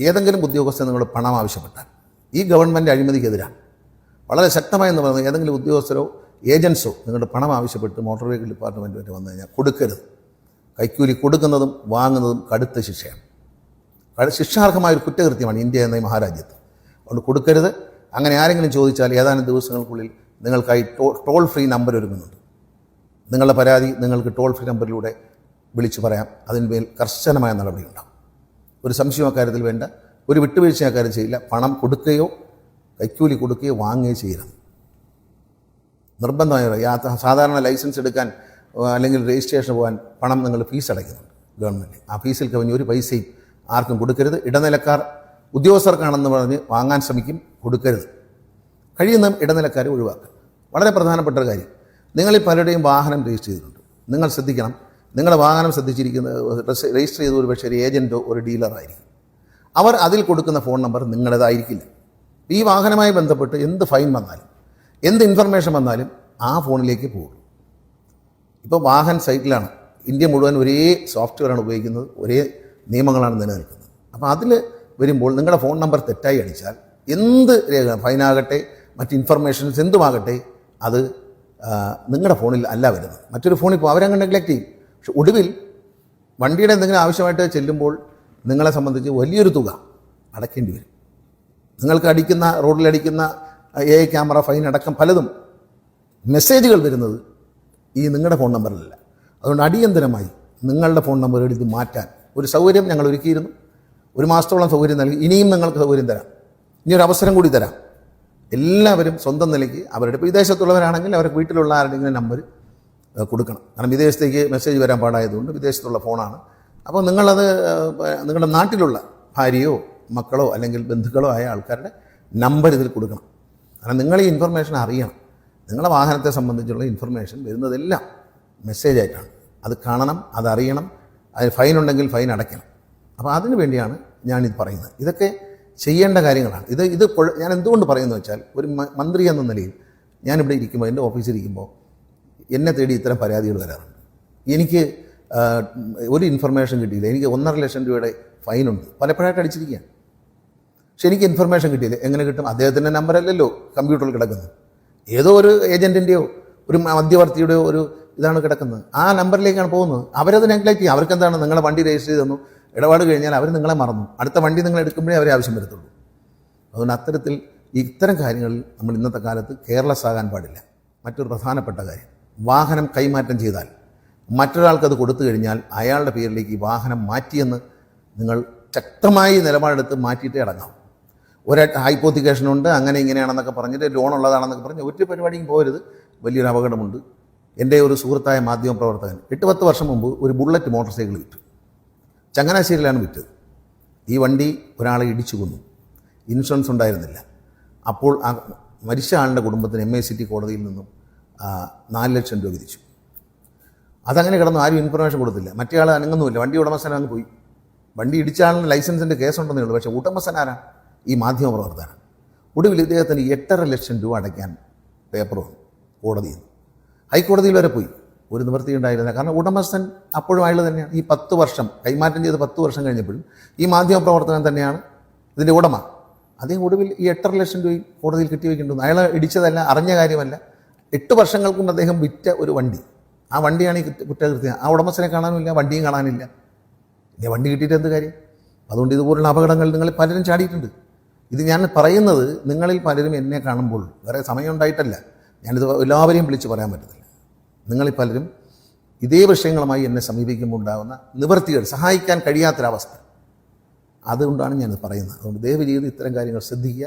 ഏതെങ്കിലും ഉദ്യോഗസ്ഥൻ നിങ്ങൾ പണം ആവശ്യപ്പെട്ടാൽ ഈ ഗവൺമെന്റ് അഴിമതിക്കെതിരാണ്. വളരെ ശക്തമായെന്ന് പറയുന്നത് ഏതെങ്കിലും ഉദ്യോഗസ്ഥരോ ഏജൻസോ നിങ്ങളുടെ പണം ആവശ്യപ്പെട്ട് മോട്ടോർ വെഹിക്കിൾ ഡിപ്പാർട്ട്മെന്റ് വരെ വന്നു കഴിഞ്ഞാൽ കൊടുക്കരുത്. കൈക്കൂലി കൊടുക്കുന്നതും വാങ്ങുന്നതും കടുത്ത ശിക്ഷയാണ്. ശിക്ഷാർഹമായ ഒരു കുറ്റകൃത്യമാണ് ഇന്ത്യ എന്ന ഈ മഹാരാജ്യത്ത്. അതുകൊണ്ട് കൊടുക്കരുത്. അങ്ങനെ ആരെങ്കിലും ചോദിച്ചാൽ ഏതാനും ദിവസങ്ങൾക്കുള്ളിൽ നിങ്ങൾക്കായി ടോൾ ഫ്രീ നമ്പർ ഒരുങ്ങുന്നുണ്ട്. നിങ്ങളുടെ പരാതി നിങ്ങൾക്ക് ടോൾ ഫ്രീ നമ്പറിലൂടെ വിളിച്ചു പറയാം. അതിന്മേൽ കർശനമായ നടപടിയുണ്ടാകും ഒരു സംശയം അക്കാര്യത്തിൽ വേണ്ട. ഒരു വിട്ടുവീഴ്ച അക്കാര്യം ചെയ്യില്ല. പണം കൊടുക്കുകയോ കൈക്കൂലി കൊടുക്കുകയോ വാങ്ങുകയോ ചെയ്യണം. നിർബന്ധമായ യാത്ര സാധാരണ ലൈസൻസ് എടുക്കാൻ അല്ലെങ്കിൽ രജിസ്ട്രേഷൻ പോകാൻ പണം നിങ്ങൾ ഫീസ് അടയ്ക്കുന്നുണ്ട് ഗവൺമെന്റ്. ആ ഫീസിൽ കവിഞ്ഞ് ഒരു പൈസയും ആർക്കും കൊടുക്കരുത്. ഇടനിലക്കാർ ഉദ്യോഗസ്ഥർക്കാണെന്ന് പറഞ്ഞ് വാങ്ങാൻ ശ്രമിക്കും കൊടുക്കരുത്. കഴിയുന്ന ഇടനിലക്കാരെ ഒഴിവാക്കുക. വളരെ പ്രധാനപ്പെട്ട ഒരു കാര്യം. നിങ്ങളിൽ പലരുടെയും വാഹനം രജിസ്റ്റർ ചെയ്തിട്ടുണ്ട്. നിങ്ങൾ ശ്രദ്ധിക്കണം. നിങ്ങളുടെ വാഹനം ശ്രദ്ധിച്ചിരിക്കുന്ന രജിസ്റ്റർ ചെയ്ത ഒരു പക്ഷേ ഒരു ഏജന്റോ ഒരു ഡീലറായിരിക്കും. അവർ അതിൽ കൊടുക്കുന്ന ഫോൺ നമ്പർ നിങ്ങളുടേതായിരിക്കില്ല. ഈ വാഹനവുമായി ബന്ധപ്പെട്ട് എന്ത് ഫൈൻ വന്നാലും എന്ത് ഇൻഫർമേഷൻ വന്നാലും ആ ഫോണിലേക്ക് പോകും. ഇപ്പോൾ വാഹൻ സൈറ്റിലാണ്. ഇന്ത്യ മുഴുവൻ ഒരേ സോഫ്റ്റ്വെയറാണ് ഉപയോഗിക്കുന്നത് ഒരേ നിയമങ്ങളാണ് നിലനിൽക്കുന്നത്. അപ്പോൾ അതിൽ വരുമ്പോൾ നിങ്ങളുടെ ഫോൺ നമ്പർ തെറ്റായി അടിച്ചാൽ എന്ത് രേഖ ഫൈനാകട്ടെ മറ്റ് ഇൻഫർമേഷൻസ് എന്തുമാകട്ടെ അത് നിങ്ങളുടെ ഫോണിൽ അല്ല വരുന്നത്. മറ്റൊരു ഫോണിൽ ഇപ്പോൾ അവരങ്ങ് നെഗ്ലക്റ്റ് ചെയ്യും. പക്ഷെ ഒടുവിൽ വണ്ടിയുടെ എന്തെങ്കിലും ആവശ്യമായിട്ട് ചെല്ലുമ്പോൾ നിങ്ങളെ സംബന്ധിച്ച് വലിയൊരു തുക അടയ്ക്കേണ്ടി വരും. നിങ്ങൾക്ക് അടിക്കുന്ന റോഡിലടിക്കുന്ന എ ഐ ക്യാമറ ഫൈൻ അടക്കം പലതും മെസ്സേജുകൾ വരുന്നത് ഈ നിങ്ങളുടെ ഫോൺ നമ്പറിലല്ല. അതുകൊണ്ട് അടിയന്തരമായി നിങ്ങളുടെ ഫോൺ നമ്പർ എടുത്ത് മാറ്റാൻ ഒരു സൗകര്യം ഞങ്ങൾ ഒരുക്കിയിരുന്നു. ഒരു മാസത്തോളം സൗകര്യം നൽകി. ഇനിയും നിങ്ങൾക്ക് സൗകര്യം തരാം. ഇനി ഒരു അവസരം കൂടി തരാം. എല്ലാവരും സ്വന്തം നിലയ്ക്ക് അവരുടെ വിദേശത്തുള്ളവരാണെങ്കിൽ അവർക്ക് വീട്ടിലുള്ള ആരുടെങ്കിലും നമ്പർ കൊടുക്കണം. കാരണം വിദേശത്തേക്ക് മെസ്സേജ് വരാൻ പാടായതുകൊണ്ട് വിദേശത്തുള്ള ഫോണാണ് അപ്പോൾ നിങ്ങളത് നിങ്ങളുടെ നാട്ടിലുള്ള ഭാര്യയോ മക്കളോ അല്ലെങ്കിൽ ബന്ധുക്കളോ ആയ ആൾക്കാരുടെ നമ്പർ ഇതിൽ കൊടുക്കണം. കാരണം നിങ്ങൾ ഈ ഇൻഫർമേഷൻ അറിയണം. നിങ്ങളുടെ വാഹനത്തെ സംബന്ധിച്ചുള്ള ഇൻഫർമേഷൻ വരുന്നതെല്ലാം മെസ്സേജ് ആയിട്ടാണ്. അത് കാണണം അതറിയണം അതിന് ഫൈൻ ഉണ്ടെങ്കിൽ ഫൈൻ അടയ്ക്കണം. അപ്പോൾ അതിനു വേണ്ടിയാണ് ഞാനിത് പറയുന്നത്. ഇതൊക്കെ ചെയ്യേണ്ട കാര്യങ്ങളാണ്. ഇത് ഇത് ഞാൻ എന്തുകൊണ്ട് പറയുന്നത് വെച്ചാൽ ഒരു മന്ത്രി എന്ന നിലയിൽ ഞാനിവിടെ ഇരിക്കുമ്പോൾ എന്റെ ഓഫീസിൽ ഇരിക്കുമ്പോൾ എന്നെ തേടി ഇത്തരം പരാതികൾ വരാറുണ്ട്. എനിക്ക് ഒരു ഇൻഫർമേഷൻ കിട്ടിയില്ല. എനിക്ക് ഒന്നര ലക്ഷം രൂപയുടെ ഫൈനുണ്ട് പലപ്പോഴായിട്ട് അടിച്ചിരിക്കുകയാണ്. പക്ഷെ എനിക്ക് ഇൻഫർമേഷൻ കിട്ടിയില്ല. എങ്ങനെ കിട്ടും? അദ്ദേഹത്തിന്റെ നമ്പറല്ലല്ലോ കമ്പ്യൂട്ടറിൽ കിടക്കുന്നത്. ഏതോ ഒരു ഏജന്റിന്റെയോ ഒരു മധ്യവർത്തിയുടെയോ ഒരു ഇതാണ് കിടക്കുന്നത്. ആ നമ്പറിലേക്കാണ് പോകുന്നത്. അവരത് നെഗ്ലക്റ്റ് ചെയ്യും. അവർക്ക് എന്താണ് നിങ്ങളെ വണ്ടി രജിസ്റ്റർ ചെയ്തു ഇടപാട് കഴിഞ്ഞാൽ അവർ നിങ്ങളെ മറന്നു. അടുത്ത വണ്ടി നിങ്ങൾ എടുക്കുമ്പോഴേ അവരെ ആവശ്യം വരത്തുള്ളൂ. അതുകൊണ്ട് അത്തരത്തിൽ ഇത്തരം കാര്യങ്ങളിൽ നമ്മൾ ഇന്നത്തെ കാലത്ത് കെയർലെസ് ആകാൻ പാടില്ല. മറ്റൊരു പ്രധാനപ്പെട്ട കാര്യം. വാഹനം കൈമാറ്റം ചെയ്താൽ മറ്റൊരാൾക്കത് കൊടുത്തു കഴിഞ്ഞാൽ അയാളുടെ പേരിലേക്ക് ഈ വാഹനം മാറ്റിയെന്ന് നിങ്ങൾ ശക്തമായി നിലപാടെടുത്ത് മാറ്റിയിട്ട് അടങ്ങാം ഒരു ഹൈപ്പോത്തിക്കേഷനുണ്ട് അങ്ങനെ ഇങ്ങനെയാണെന്നൊക്കെ പറഞ്ഞിട്ട് ലോൺ ഉള്ളതാണെന്നൊക്കെ പറഞ്ഞ് ഒരു പരിപാടിയും പോരുത് വലിയൊരു അപകടമുണ്ട്. എന്റെ ഒരു സുഹൃത്തായ മാധ്യമ പ്രവർത്തകൻ എട്ട് പത്ത് വർഷം മുമ്പ് ഒരു ബുള്ളറ്റ് മോട്ടോർ സൈക്കിൾ വിറ്റു. ചങ്ങനാശ്ശേരിയിലാണ് വിറ്റത്. ഈ വണ്ടി ഒരാളെ ഇടിച്ചു കൊന്നു. ഇൻഷുറൻസ് ഉണ്ടായിരുന്നില്ല. അപ്പോൾ ആ മരിച്ച ആളുടെ കുടുംബത്തിന് എം എ സിറ്റി കോടതിയിൽ നിന്നും നാല് ലക്ഷം രൂപ വിധിച്ചു. അതങ്ങനെ കിടന്നു ആരും ഇൻഫർമേഷൻ കൊടുത്തില്ല. മറ്റേ ആൾ അനങ്ങുന്നുമില്ല. വണ്ടി ഉടമസ്ഥൻ അങ്ങ് പോയി. വണ്ടി ഇടിച്ച ആളിന് ലൈസൻസിന്റെ കേസുണ്ടെന്നേ ഉള്ളൂ. പക്ഷേ ഉടമസ്ഥൻ ഈ മാധ്യമ പ്രവർത്തകനാണ് ഒടുവിൽ ഇദ്ദേഹത്തിന് എട്ടര ലക്ഷം രൂപ അടയ്ക്കാൻ പേപ്പർ വന്നു. കോടതിയിൽ നിന്ന്. ഹൈക്കോടതിയിൽ വരെ പോയി. ഒരു നിവൃത്തി ഉണ്ടായിരുന്നില്ല. കാരണം ഉടമസ്ഥൻ അപ്പോഴും അയാൾ തന്നെയാണ്. ഈ പത്ത് വർഷം കൈമാറ്റം ചെയ്ത് പത്ത് വർഷം കഴിഞ്ഞപ്പോഴും ഈ മാധ്യമ പ്രവർത്തനം തന്നെയാണ് ഇതിന്റെ ഉടമ. അദ്ദേഹം ഒടുവിൽ ഈ എട്ടര ലക്ഷം രൂപയും കോടതിയിൽ കെട്ടിവെക്കേണ്ടത് അയാൾ ഇടിച്ചതല്ല അറിഞ്ഞ കാര്യമല്ല. എട്ട് വർഷങ്ങൾക്ക് മുമ്പ് അദ്ദേഹം വിറ്റ ഒരു വണ്ടി. ആ വണ്ടിയാണ് ഈ കുറ്റകൃത്യം. ആ ഉടമസ്ഥനെ കാണാനില്ല വണ്ടിയും കാണാനില്ല. ഇനി വണ്ടി കിട്ടിയിട്ട് എന്ത് കാര്യം? അതുകൊണ്ട് ഇതുപോലുള്ള അപകടങ്ങൾ നിങ്ങൾ പലരും ചാടിയിട്ടുണ്ട്. ഇത് ഞാൻ പറയുന്നത് നിങ്ങളിൽ പലരും എന്നെ കാണുമ്പോൾ. വേറെ സമയം ഉണ്ടായിട്ടല്ല. ഞാനിത് എല്ലാവരെയും വിളിച്ച് പറയാൻ പറ്റത്തില്ല. നിങ്ങളിൽ പലരും ഇതേ വിഷയങ്ങളുമായി എന്നെ സമീപിക്കുമ്പോൾ ഉണ്ടാകുന്ന നിവൃത്തികൾ സഹായിക്കാൻ കഴിയാത്തൊരവസ്ഥ. അതുകൊണ്ടാണ് ഞാനിത് പറയുന്നത്. അതുകൊണ്ട് ദയവ് ചെയ്ത് ഇത്തരം കാര്യങ്ങൾ ശ്രദ്ധിക്കുക.